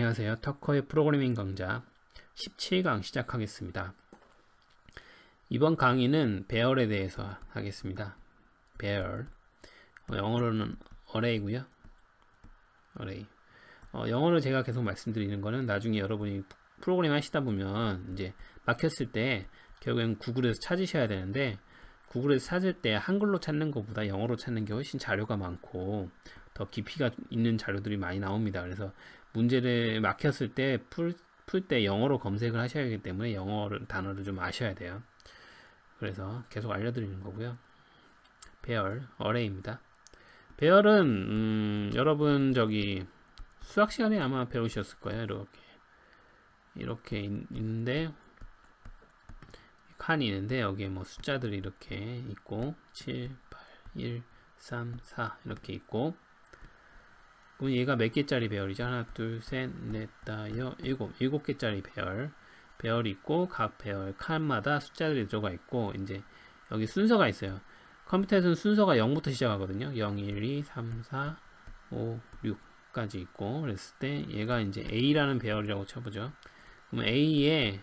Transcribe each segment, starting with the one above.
안녕하세요. 터커의 프로그래밍 강좌 17강 시작하겠습니다. 이번 강의는 배열에 대해서 하겠습니다. 배열. 어, 영어로는 array고요. array. 어, 영어로 제가 계속 말씀드리는 거는 나중에 여러분이 프로그램 하시다 보면 이제 막혔을 때 결국엔 구글에서 찾으셔야 되는데 구글에서 찾을 때 한글로 찾는 것보다 영어로 찾는 게 훨씬 자료가 많고 더 깊이가 있는 자료들이 많이 나옵니다. 그래서 문제를 막혔을 때 풀 풀때 영어로 검색을 하셔야 하기 때문에 영어를 단어를 좀 아셔야 돼요. 그래서 계속 알려드리는 거고요. 배열 어레이입니다. 배열은 음, 여러분 저기 수학 시간에 아마 배우셨을 거예요. 이렇게 이렇게 있- 있는데 칸이 있는데 여기에 뭐 숫자들이 이렇게 있고 7, 8, 1, 3, 4 이렇게 있고 그럼 얘가 몇 개짜리 배열이죠? 하나, 둘, 셋, 넷, 다, 여, 일곱, 일곱 개짜리 배열. 배열이 있고 각 배열 칸마다 숫자들이 들어가 있고 이제 여기 순서가 있어요. 컴퓨터에서는 순서가 0부터 시작하거든요. 0, 1, 2, 3, 4, 5, 6까지 있고 그랬을 때 얘가 이제 A라는 배열이라고 쳐보죠. 그럼 A의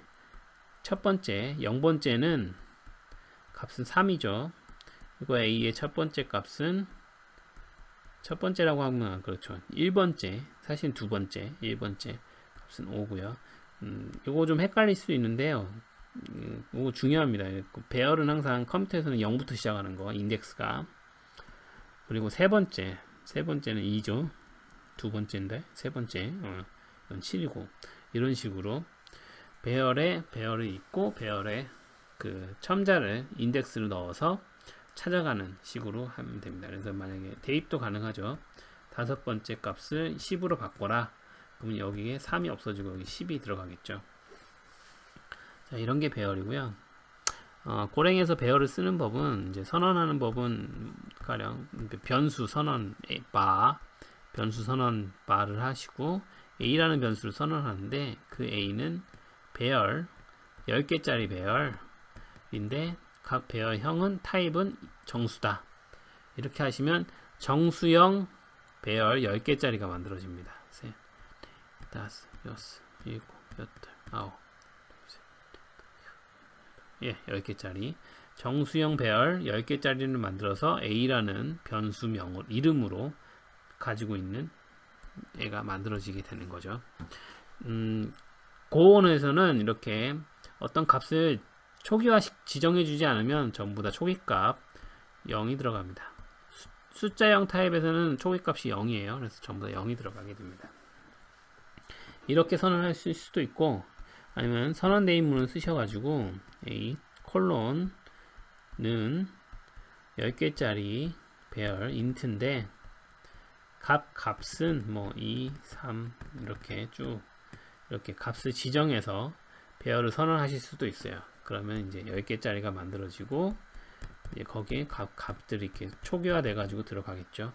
첫 번째, 0번째는 값은 3이죠. 그리고 A의 첫 번째 값은 첫 번째라고 하면 그렇죠. 1번째, 사실 두 번째, 1번째 값은 5고요. 음, 요거 좀 헷갈릴 수 있는데요. 음, 요거 중요합니다. 그 배열은 항상 컴퓨터에서는 0부터 시작하는 거, 인덱스가. 그리고 세 번째, 세 번째는 2죠. 두 번째인데, 세 번째, 어, 이건 7이고. 이런 식으로 배열에 배열이 있고, 배열에 그 첨자를, 인덱스를 넣어서 찾아가는 식으로 하면 됩니다. 그래서 만약에 대입도 가능하죠. 다섯 번째 값을 10으로 바꿔라. 그러면 여기에 3이 없어지고 여기 10이 들어가겠죠. 자, 이런 게 배열이고요. 어, 고랭에서 배열을 쓰는 법은 이제 선언하는 법은 가령 변수 선언 바 변수 선언 바를 하시고 a라는 변수를 선언하는데 그 a는 배열 10개짜리 배열인데 각 배열형은 타입은 정수다. 이렇게 하시면 정수형 배열 10개짜리가 만들어집니다. 예, 10개짜리. 정수형 배열 10개짜리를 만들어서 A라는 변수명 이름으로 가지고 있는 애가 만들어지게 되는 거죠. 음, 고온에서는 이렇게 어떤 값을 초기화 지정해 주지 않으면 전부 다 초기값 0이 들어갑니다. 수- 숫자형 타입에서는 초기값이 0이에요. 그래서 전부 다 0이 들어가게 됩니다. 이렇게 선언할 수- 수도 있고 아니면 선언 대입문을 쓰셔가지고 a 콜론은 10개짜리 배열 인트인데 값 값은 뭐 2, 3 이렇게 쭉 이렇게 값을 지정해서 배열을 선언하실 수도 있어요. 그러면 이제 10개짜리가 만들어지고 이제 거기에 값, 값들이 이렇게 초기화 돼 가지고 들어가겠죠.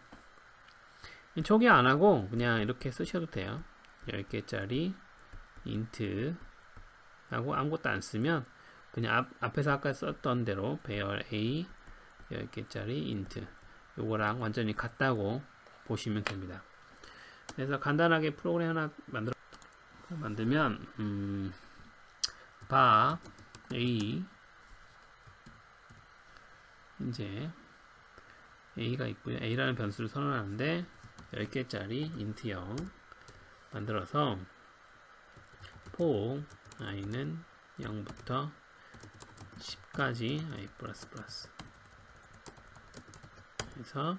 초기화 안 하고 그냥 이렇게 쓰셔도 돼요. 10개짜리 인트 하고 아무것도 안 쓰면 그냥 앞, 앞에서 아까 썼던 대로 배열 A 10개짜리 인트 요거랑 완전히 같다고 보시면 됩니다. 그래서 간단하게 프로그램 하나 만들어 만들면 음, 바 A. 이제 A가 있고요. A라는 변수를 선언하는데 10개짜리 인트형 만들어서 포 i는 0부터 10까지 i 그래서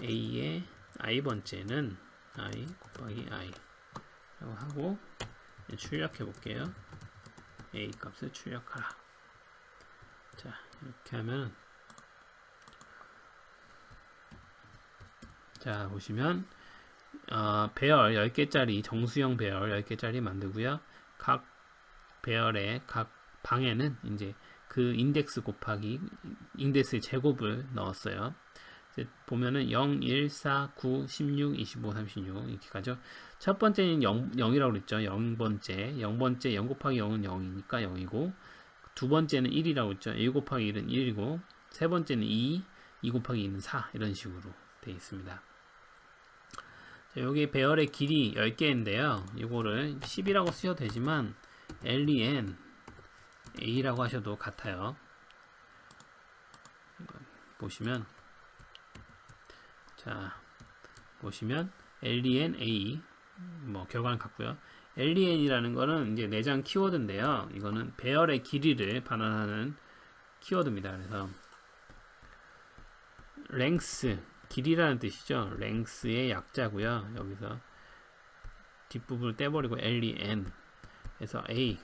a의 i 번째는 i 곱하기 i 라고 하고 출력해 볼게요 a 값을 출력하라 자 이렇게 하면 자 보시면 어, 배열 10개짜리 정수형 배열 10개짜리 만들고요. 각 배열의 각 방에는 이제 그 인덱스 곱하기 인덱스의 제곱을 넣었어요. 보면은 0, 1, 4, 9, 16, 25, 36 이렇게 가죠. 첫 번째는 0, 0이라고 그랬죠. 0번째. 0번째 0 곱하기 0은 0이니까 0이고 두 번째는 1이라고 했죠. 1 곱하기 1은 1이고 세 번째는 2, 2 곱하기 2는 4 이런 식으로 되어 있습니다. 자, 여기 배열의 길이 10개인데요. 이거를 10이라고 쓰셔도 되지만 len a라고 하셔도 같아요. 보시면 자 보시면 len a 뭐 결과는 같고요. len이라는 거는 이제 내장 키워드인데요. 이거는 배열의 길이를 반환하는 키워드입니다. 그래서 length 길이라는 뜻이죠. length의 약자고요. 여기서 뒷부분을 떼버리고 len 해서 a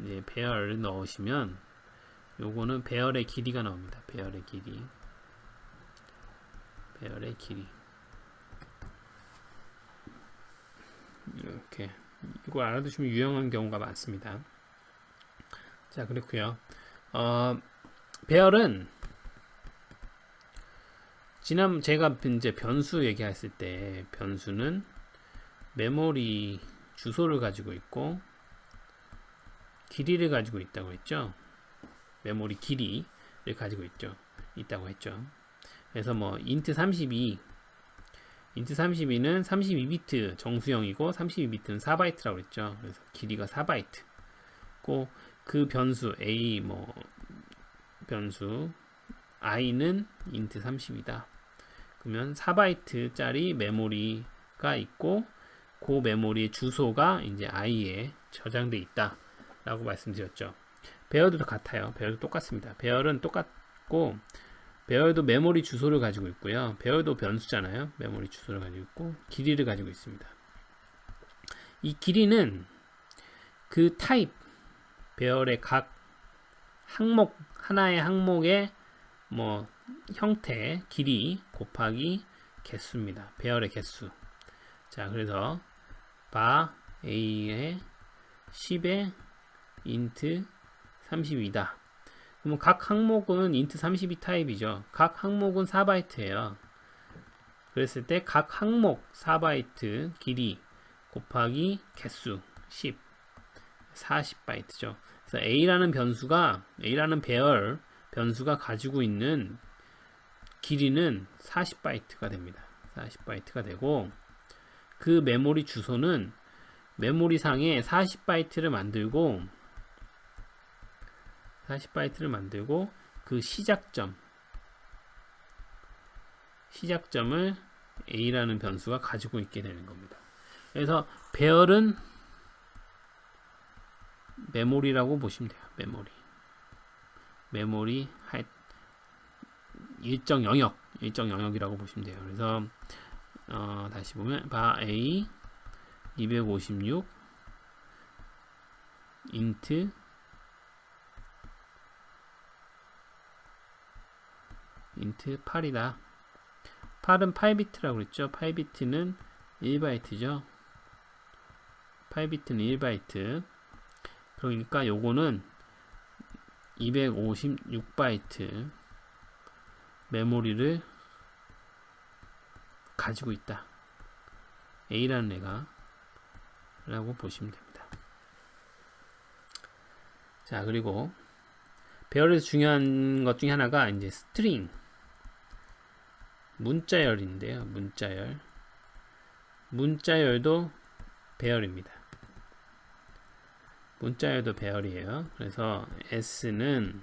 이제 배열을 넣으시면 요거는 배열의 길이가 나옵니다. 배열의 길이 배열의 길이 이렇게 이거 알아두시면 유용한 경우가 많습니다. 자 그렇고요. 어, 배열은 지난 제가 이제 변수 얘기했을 때 변수는 메모리 주소를 가지고 있고 길이를 가지고 있다고 했죠. 메모리 길이를 가지고 있죠. 있다고 했죠. 그래서 뭐 int 32 int 32는 32비트 정수형이고 32비트는 4바이트라고 그랬죠. 그래서 길이가 4바이트. 그 변수 a 뭐 변수 i는 int 30이다. 그러면 4바이트짜리 메모리가 있고 그 메모리의 주소가 이제 i에 저장돼 있다라고 말씀드렸죠. 배열도 같아요. 배열도 똑같습니다. 배열은 똑같고 배열도 메모리 주소를 가지고 있고요. 배열도 변수잖아요. 메모리 주소를 가지고 있고 길이를 가지고 있습니다. 이 길이는 그 타입 배열의 각 항목 하나의 항목의 뭐 형태 길이 곱하기 개수입니다. 배열의 개수. 자, 그래서 바 a의 10의 int 32다. 그러면 각 항목은 int 32 타입이죠. 각 항목은 4바이트예요. 그랬을 때 각 항목 4바이트 길이 곱하기 개수 10 40바이트죠. 그래서 a라는 변수가 a라는 배열 변수가 가지고 있는 길이는 40바이트가 됩니다. 40바이트가 되고 그 메모리 주소는 메모리 상에 40바이트를 만들고 40바이트를 만들고 그 시작점 시작점을 a라는 변수가 가지고 있게 되는 겁니다. 그래서 배열은 메모리라고 보시면 돼요. 메모리. 메모리 할 일정 영역, 일정 영역이라고 보시면 돼요. 그래서 어, 다시 보면 바 a 256 int 8이다. 8은 8비트라고 그랬죠. 8비트는 1바이트죠. 8비트는 1바이트. 그러니까 요거는 256바이트 메모리를 가지고 있다. A라는 애가 라고 보시면 됩니다. 자, 그리고 배열에서 중요한 것 중에 하나가 이제 스트링 문자열인데요. 문자열. 문자열도 배열입니다. 문자열도 배열이에요. 그래서 S는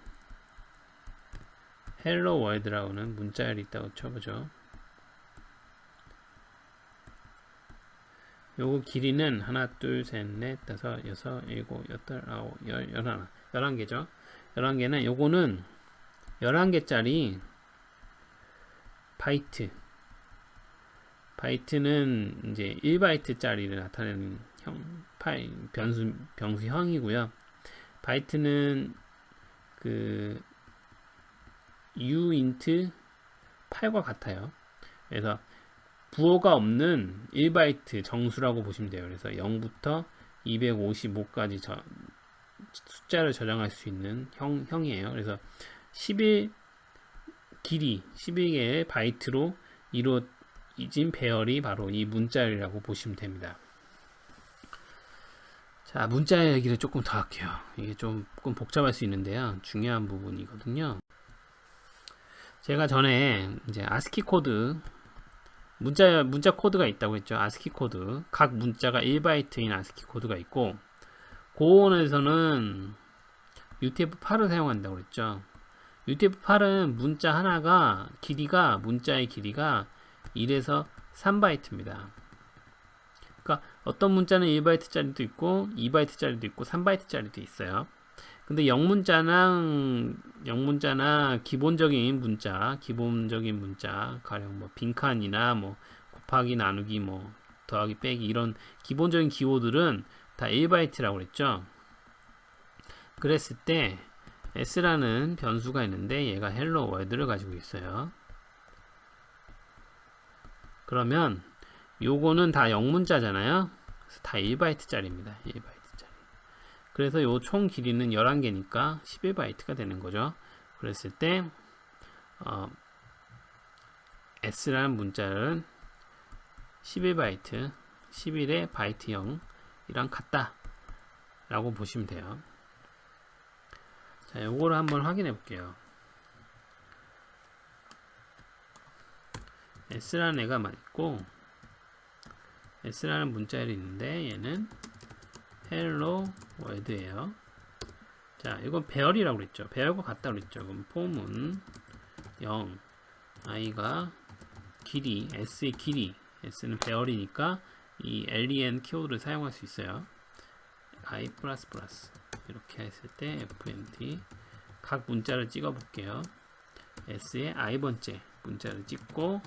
헬로 월드라고는 문자열이 있다고 쳐보죠. 요거 길이는 하나, 둘, 셋, 넷, 다섯, 여섯, 일곱, 여덟, 아홉, 열, 열하나, 열한 개죠. 열한 개는 요거는 열한 개짜리 바이트. 바이트는 이제 1바이트짜리를 나타내는 형, 파일, 변수, 변수형이고요. 바이트는 그 uint 8과 같아요. 그래서 부호가 없는 1바이트 정수라고 보시면 돼요. 그래서 0부터 255까지 저, 숫자를 저장할 수 있는 형, 형이에요. 그래서 11 길이 11개의 바이트로 이루어진 배열이 바로 이 문자열이라고 보시면 됩니다. 자, 문자 얘기를 조금 더 할게요. 이게 조금 복잡할 수 있는데요. 중요한 부분이거든요. 제가 전에 이제 아스키 코드 문자 문자 코드가 있다고 했죠. 아스키 코드. 각 문자가 1바이트인 아스키 코드가 있고 고온에서는 UTF-8을 사용한다고 그랬죠. UTF-8은 문자 하나가 길이가 문자의 길이가 1에서 3바이트입니다. 그러니까 어떤 문자는 1바이트짜리도 있고 2바이트짜리도 있고 3바이트짜리도 있어요. 근데 영문자나 영문자나 기본적인 문자, 기본적인 문자, 가령 뭐 빈칸이나 뭐 곱하기 나누기 뭐 더하기 빼기 이런 기본적인 기호들은 다 1바이트라고 그랬죠. 그랬을 때 s라는 변수가 있는데 얘가 헬로 월드를 가지고 있어요. 그러면 요거는 다 영문자잖아요. 그래서 다 1바이트짜리입니다. 1바이트짜리. 그래서 요 총 길이는 11개니까 11바이트가 되는 거죠. 그랬을 때 어, s라는 문자는 11바이트, 11의 바이트 0이랑 같다. 라고 보시면 돼요. 자, 요거를 한번 확인해 볼게요. s라는 애가 있고 s라는 문자열이 있는데 얘는 hello world예요. 자, 이건 배열이라고 그랬죠. 배열과 같다고 그랬죠. 그럼 폼은 0, i가 길이, s의 길이, s는 배열이니까 이 len 키워드를 사용할 수 있어요. i 플러스 플러스 이렇게 했을 때 fmt 각 문자를 찍어 볼게요. s의 i번째 문자를 찍고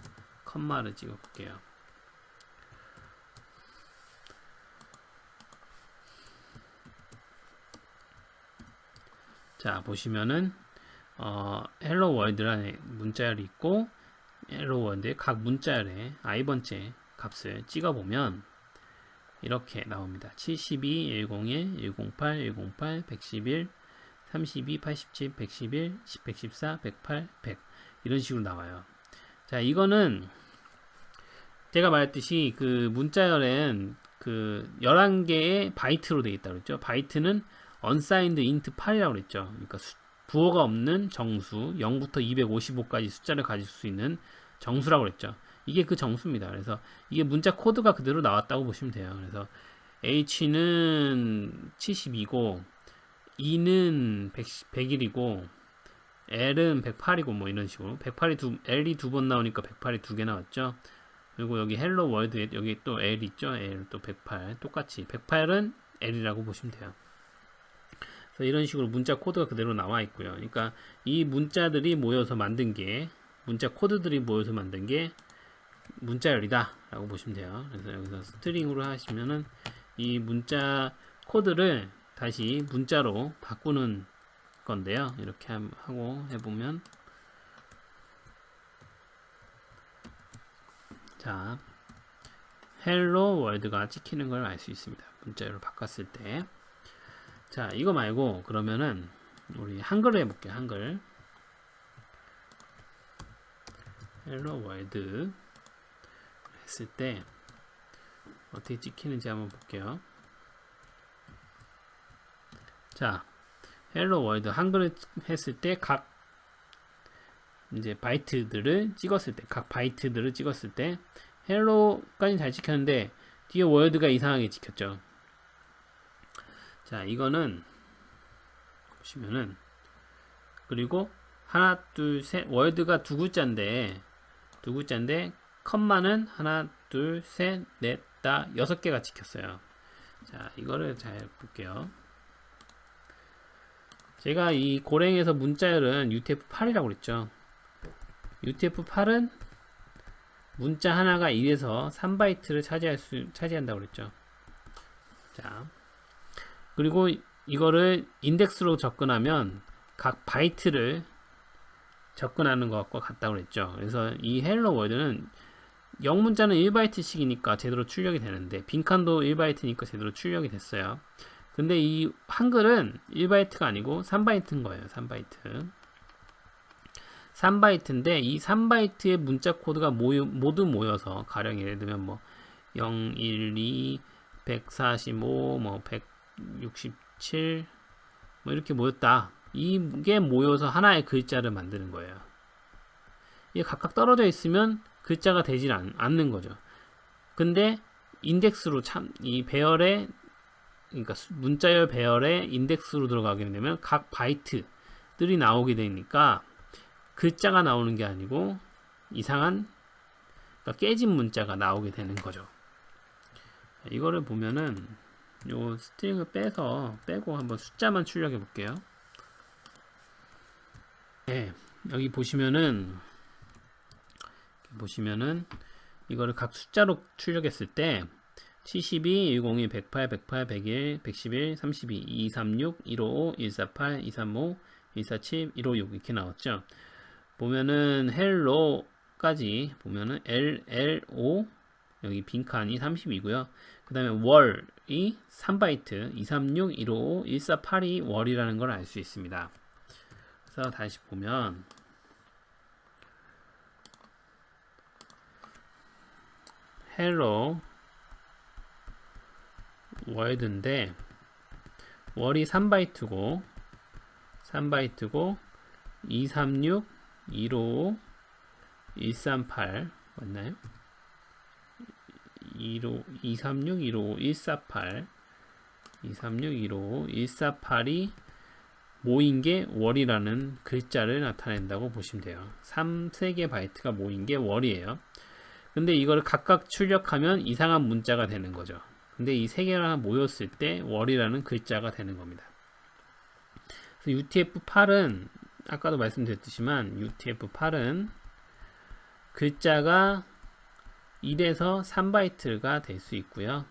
컴마를 찍어 볼게요. 자 보시면은 어, 헬로 월드라는 문자열이 있고 헬로 월드의 각 문자열의 i번째 값을 찍어 보면 이렇게 나옵니다. 72, 101, 108, 108, 111, 32, 87, 111, 10, 114, 108, 100 이런 식으로 나와요. 자 이거는 제가 말했듯이 그 문자열엔 그 11개의 바이트로 되어 있다고 그랬죠. 바이트는 unsigned int 8이라고 그랬죠. 그러니까 수, 부호가 없는 정수 0부터 255까지 숫자를 가질 수 있는 정수라고 그랬죠. 이게 그 정수입니다. 그래서 이게 문자 코드가 그대로 나왔다고 보시면 돼요. 그래서 H는 72고 E는 100, 100일이고 L은 108이고 뭐 이런 식으로 108이 두 L이 두 번 나오니까 108이 두 개 나왔죠. 그리고 여기 헬로 월드에 여기 또 L 있죠. L 또 108 똑같이 108은 L이라고 보시면 돼요. 그래서 이런 식으로 문자 코드가 그대로 나와 있고요. 그러니까 이 문자들이 모여서 만든 게 문자 코드들이 모여서 만든 게 문자열이다 라고 보시면 돼요. 그래서 여기서 스트링으로 하시면은 이 문자 코드를 다시 문자로 바꾸는 건데요. 이렇게 하고 해보면 자 헬로 월드가 찍히는 걸 알 수 있습니다. 문자로 바꿨을 때. 자, 이거 말고 그러면은 우리 한글로 해볼게요. 한글. 헬로 월드 했을 때 어떻게 찍히는지 한번 볼게요. 자, 헬로 월드 한글을 했을 때 각 이제 바이트들을 찍었을 때 각 바이트들을 찍었을 때 헬로까지 잘 찍혔는데 뒤에 월드가 이상하게 찍혔죠. 자, 이거는 보시면은 그리고 하나, 둘, 셋 월드가 두 글자인데 두 글자인데 컴마는 하나, 둘, 셋, 넷, 다 여섯 개가 찍혔어요. 자, 이거를 잘 볼게요. 제가 이 고랭에서 문자열은 UTF-8이라고 그랬죠. UTF-8은 문자 하나가 1에서 3바이트를 차지할 수, 차지한다고 그랬죠. 자. 그리고 이거를 인덱스로 접근하면 각 바이트를 접근하는 것과 같다고 그랬죠. 그래서 이 헬로 월드는 영문자는 1바이트씩이니까 제대로 출력이 되는데 빈칸도 1바이트니까 제대로 출력이 됐어요. 근데 이 한글은 1바이트가 아니고 3바이트인 거예요. 3바이트. 3바이트인데 이 3바이트의 문자 코드가 모여, 모두 모여서 가령 예를 들면 뭐 0, 1, 2, 145, 뭐 167, 뭐 이렇게 모였다. 이게 모여서 하나의 글자를 만드는 거예요. 이게 각각 떨어져 있으면 글자가 되질 않, 않는 거죠. 근데 인덱스로 참 이 배열의 그러니까 수- 문자열 배열의 인덱스로 들어가게 되면 각 바이트들이 나오게 되니까 글자가 나오는 게 아니고 이상한 그러니까 깨진 문자가 나오게 되는 거죠. 이거를 보면은 요 스트링을 빼서 빼고 한번 숫자만 출력해 볼게요. 네, 여기 보시면은 보시면은 이거를 각 숫자로 출력했을 때 72, 102, 108, 108, 101, 111, 32, 236, 155, 148, 235, 147, 156 이렇게 나왔죠. 보면은 헬로까지 보면은 L, L, O 여기 빈칸이 30이고요. 그 다음에 월이 3바이트 236, 155, 148이 월이라는 걸 알 수 있습니다. 그래서 다시 보면 헬로 월드인데 월이 3바이트고 3바이트고 236, 155, 138 맞나요? 15, 236, 155, 148 236, 155, 148이 모인 게 월이라는 글자를 나타낸다고 보시면 돼요. 3, 3개 바이트가 모인 게 월이에요. 근데 이거를 각각 출력하면 이상한 문자가 되는 거죠. 근데 이 세 개가 모였을 때 월이라는 글자가 되는 겁니다. 그래서 UTF-8은 아까도 말씀드렸지만 UTF-8은 글자가 1에서 3바이트가 될 수 있고요.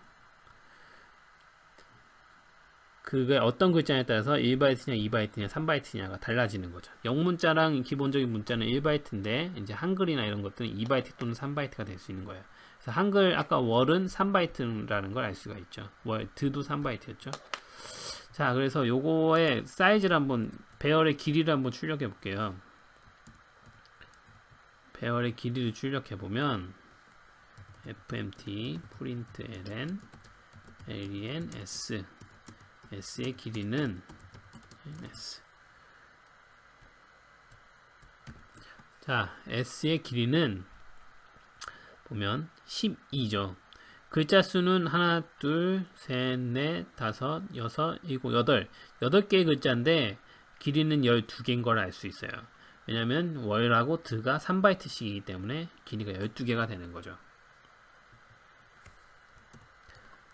그게 어떤 글자에 따라서 1바이트냐, 2바이트냐, 3바이트냐가 달라지는 거죠. 영문자랑 기본적인 문자는 1바이트인데 이제 한글이나 이런 것들은 2바이트 또는 3바이트가 될 수 있는 거예요. 그래서 한글 아까 월은 3바이트라는 걸 알 수가 있죠. 월 드도 3바이트였죠. 자, 그래서 요거의 사이즈를 한번 배열의 길이를 한번 출력해 볼게요. 배열의 길이를 출력해 보면 fmt print ln len s s의 길이는 s 자 s의 길이는 보면 12죠. 글자 수는 하나, 둘, 셋, 넷, 다섯, 여섯, 일곱, 여덟. 여덟 개의 글자인데 길이는 12개인 걸 알 수 있어요. 왜냐면 월하고 드가 3바이트씩이기 때문에 길이가 12개가 되는 거죠.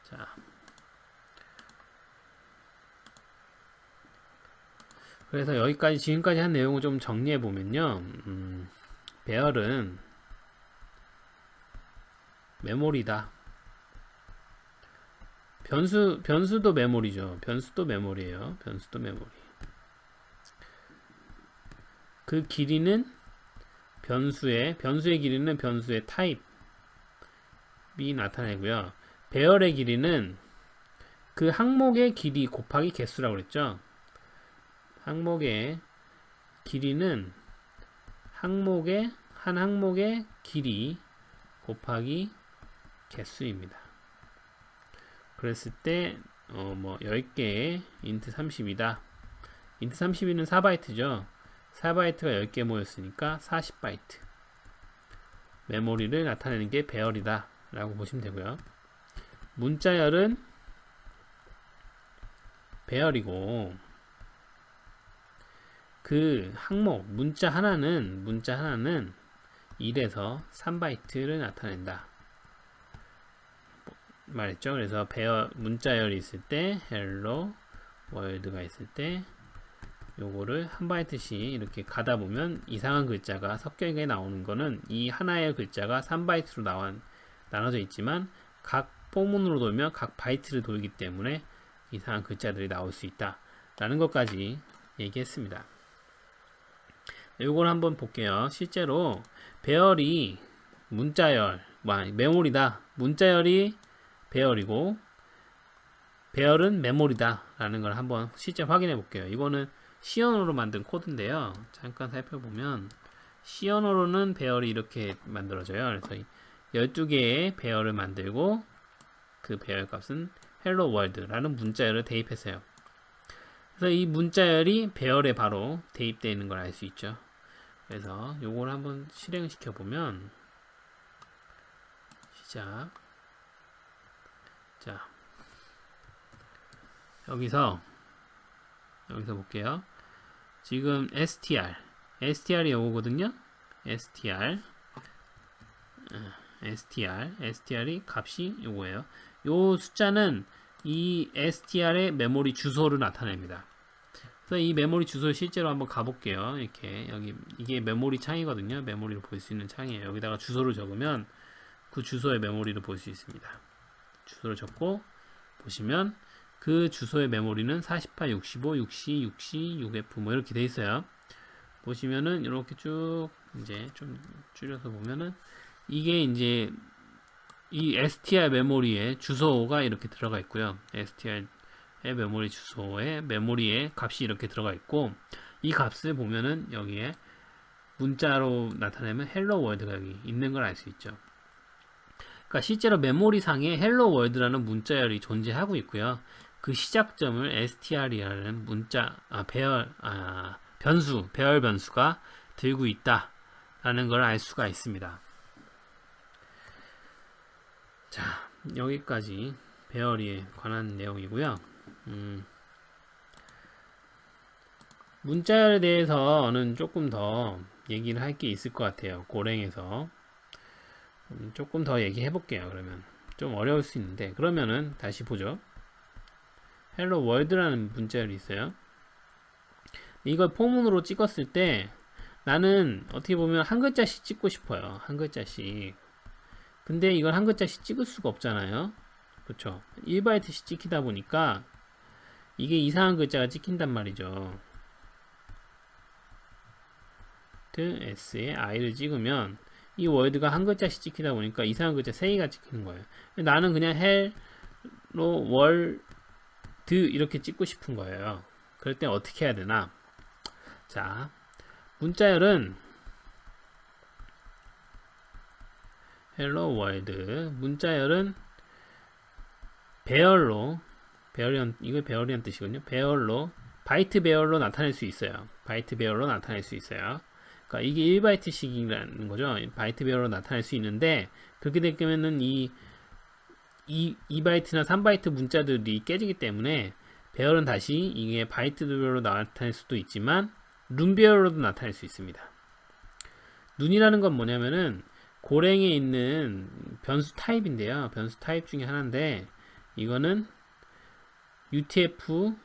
자. 그래서 여기까지 지금까지 한 내용을 좀 정리해 보면요. 음, 배열은 메모리다. 변수 변수도 메모리죠. 변수도 메모리예요. 변수도 메모리. 그 길이는 변수의 변수의 길이는 변수의 타입이 나타내고요. 배열의 길이는 그 항목의 길이 곱하기 개수라고 그랬죠. 항목의 길이는 항목의 한 항목의 길이 곱하기 개수입니다. 그랬을 때, 어, 뭐, 10개의 인트 30이다. 인트 32는 4바이트죠. 4바이트가 10개 모였으니까 40바이트. 메모리를 나타내는 게 배열이다. 라고 보시면 되고요. 문자열은 배열이고, 그 항목, 문자 하나는, 문자 하나는 1에서 3바이트를 나타낸다. 말했죠. 그래서 배열 문자열이 있을 때 헬로 월드가 있을 때 요거를 한 바이트씩 이렇게 가다 보면 이상한 글자가 섞여게 나오는 거는 이 하나의 글자가 3바이트로 나와 나눠져 있지만 각 포문으로 돌면 각 바이트를 돌기 때문에 이상한 글자들이 나올 수 있다. 라는 것까지 얘기했습니다. 요걸 한번 볼게요. 실제로 배열이 문자열, 메모리다. 문자열이 배열이고 배열은 메모리다 라는 걸 한번 실제 확인해 볼게요. 이거는 시언어로 만든 코드인데요. 잠깐 살펴보면 시언어로는 배열이 이렇게 만들어져요. 그래서 12개의 배열을 만들고 그 배열 값은 hello world 라는 문자열을 대입했어요. 그래서 이 문자열이 배열에 바로 대입되어 있는 걸 알 수 있죠 그래서 요걸 한번 실행시켜 보면 시작. 자, 여기서 여기서 볼게요. 지금 str, str이 요거거든요. str, 어, str, str이 값이 요거예요. 요 숫자는 이 str의 메모리 주소를 나타냅니다. 그래서 이 메모리 주소를 실제로 한번 가볼게요. 이렇게 여기 이게 메모리 창이거든요. 메모리를 볼 수 있는 창이에요. 여기다가 주소를 적으면 그 주소의 메모리를 볼 수 있습니다. 주소를 적고 보시면 그 주소의 메모리는 48, 65, 60, 60, 6F 뭐 이렇게 돼 있어요. 보시면은 이렇게 쭉 이제 좀 줄여서 보면은 이게 이제 이 str 메모리에 주소가 이렇게 들어가 있고요. str의 메모리 주소에 메모리에 값이 이렇게 들어가 있고 이 값을 보면은 여기에 문자로 나타내면 헬로 월드가 여기 있는 걸 알 수 있죠. 그러니까 실제로 메모리 상에 헬로 월드라는 문자열이 존재하고 있고요. 그 시작점을 str이라는 문자 아, 배열 아, 변수 배열 변수가 들고 있다라는 걸 알 수가 있습니다. 자 여기까지 배열에 관한 내용이고요. 음, 문자열에 대해서는 조금 더 얘기를 할 게 있을 것 같아요. 고랭에서 음, 조금 더 얘기해 볼게요. 그러면 좀 어려울 수 있는데 그러면은 다시 보죠. 헬로 월드라는 문자열이 있어요. 이걸 포문으로 찍었을 때 나는 어떻게 보면 한 글자씩 찍고 싶어요. 한 글자씩. 근데 이걸 한 글자씩 찍을 수가 없잖아요. 그렇죠? 1바이트씩 찍히다 보니까 이게 이상한 글자가 찍힌단 말이죠. s에 i를 찍으면 이 월드가 한 글자씩 찍히다 보니까 이상한 글자 3개가 찍히는 거예요. 나는 그냥 헬로 월드 이렇게 찍고 싶은 거예요. 그럴 때 어떻게 해야 되나? 자, 문자열은 헬로 월드 문자열은 배열로 배열이란 이거 배열이란 뜻이거든요. 배열로 바이트 배열로 나타낼 수 있어요. 바이트 배열로 나타낼 수 있어요. 그러니까 이게 1바이트씩이라는 거죠. 바이트 배열로 나타낼 수 있는데 그렇게 되면은 이 2, 2바이트나 3바이트 문자들이 깨지기 때문에 배열은 다시 이게 바이트 배열로 나타낼 수도 있지만 룬 배열로도 나타낼 수 있습니다. 눈이라는 건 뭐냐면은 고랭에 있는 변수 타입인데요. 변수 타입 중에 하나인데 이거는 UTF-8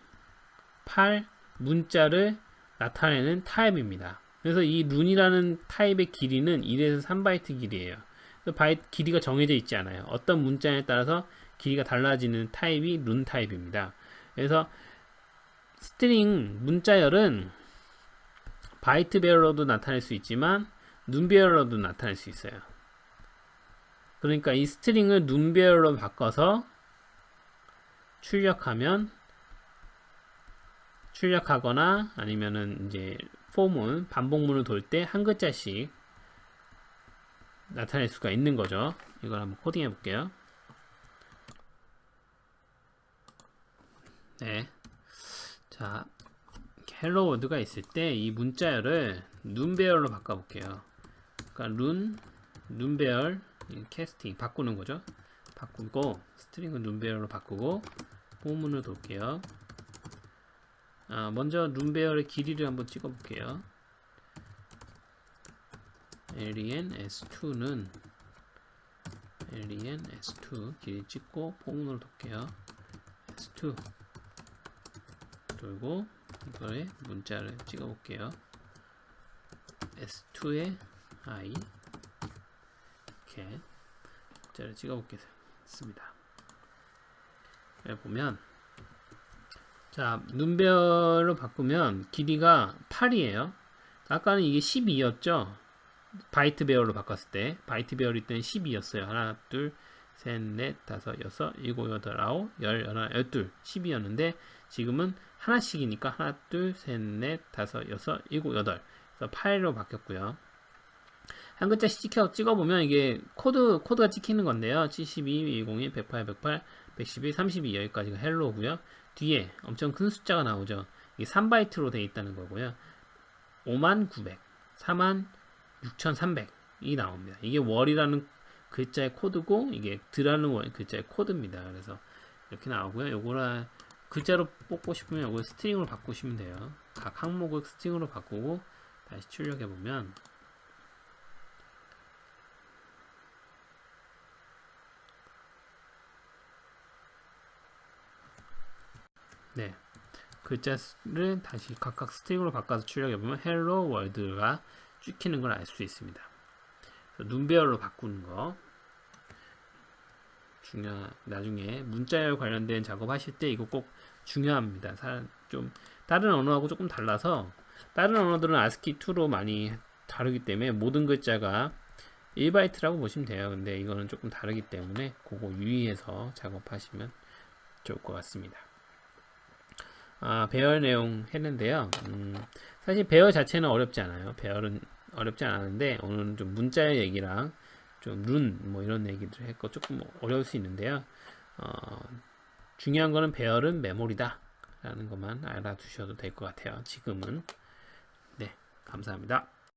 문자를 나타내는 타입입니다. 그래서 이 룬이라는 타입의 길이는 1에서 3바이트 길이에요. 바이트 길이가 정해져 있지 않아요. 어떤 문자에 따라서 길이가 달라지는 타입이 룬 타입입니다. 그래서 스트링 문자열은 바이트 배열로도 나타낼 수 있지만 눈 배열로도 나타낼 수 있어요. 그러니까 이 스트링을 눈 배열로 바꿔서 출력하면 출력하거나 아니면은 이제 폼은 반복문을 돌 때 한 글자씩 나타낼 수가 있는 거죠. 이걸 한번 코딩해 볼게요. 네. 자, 헬로 월드가 있을 때 이 문자열을 눈배열로 바꿔 볼게요. 그러니까 룬, 눈배열, 캐스팅 바꾸는 거죠. 바꾸고 스트링은 눈배열로 바꾸고 포문을 돌게요. 아, 먼저 눈배열의 길이를 한번 찍어 볼게요. len s2는 len s2 길이 찍고 포문으로 돌게요. s2 돌고 이거에 문자를 찍어 볼게요. s2의 i 이렇게 문자를 찍어 보겠 습니다. 여기 보면 자 눈별로 바꾸면 길이가 8이에요. 아까는 이게 12였죠. 바이트 배열로 바꿨을 때 바이트 배열일 때는 12였어요. 하나, 둘, 셋, 넷, 다섯, 여섯, 일곱, 여덟, 아홉, 열, 열하나, 열둘, 10이었는데 지금은 하나씩이니까 하나, 둘, 셋, 넷, 다섯, 여섯, 일곱, 여덟. 그래서 8로 바뀌었고요. 한 글자씩 찍혀, 찍어보면 이게 코드, 코드가 찍히는 건데요. 72, 101, 108, 108, 112, 32 여기까지가 헬로고요. 뒤에 엄청 큰 숫자가 나오죠. 이게 3바이트로 되어 있다는 거고요. 5만 900, 4만 6,300이 나옵니다. 이게 월이라는 글자의 코드고 이게 드라는 원 글자의 코드입니다. 그래서 이렇게 나오고요. 요거라 글자로 뽑고 싶으면 요걸 스트링으로 바꾸시면 돼요. 각 항목을 스트링으로 바꾸고 다시 출력해 보면 네. 글자를 다시 각각 스트링으로 바꿔서 출력해 보면 헬로 월드가 찍히는 걸 알 수 있습니다. 눈배열로 바꾸는 거 중요 나중에 문자열 관련된 작업 하실 때 이거 꼭 중요합니다. 사- 좀 다른 언어하고 조금 달라서 다른 언어들은 ASCII 2로 많이 다르기 때문에 모든 글자가 1바이트라고 보시면 돼요. 근데 이거는 조금 다르기 때문에 그거 유의해서 작업하시면 좋을 것 같습니다. 아, 배열 내용 했는데요. 음, 사실 배열 자체는 어렵지 않아요. 배열은 어렵지 않았는데 오늘은 좀 문자의 얘기랑 좀 룬 뭐 이런 얘기들 했고 조금 어려울 수 있는데요. 어, 중요한 거는 배열은 메모리다 라는 것만 알아두셔도 될 것 같아요. 지금은 네 감사합니다.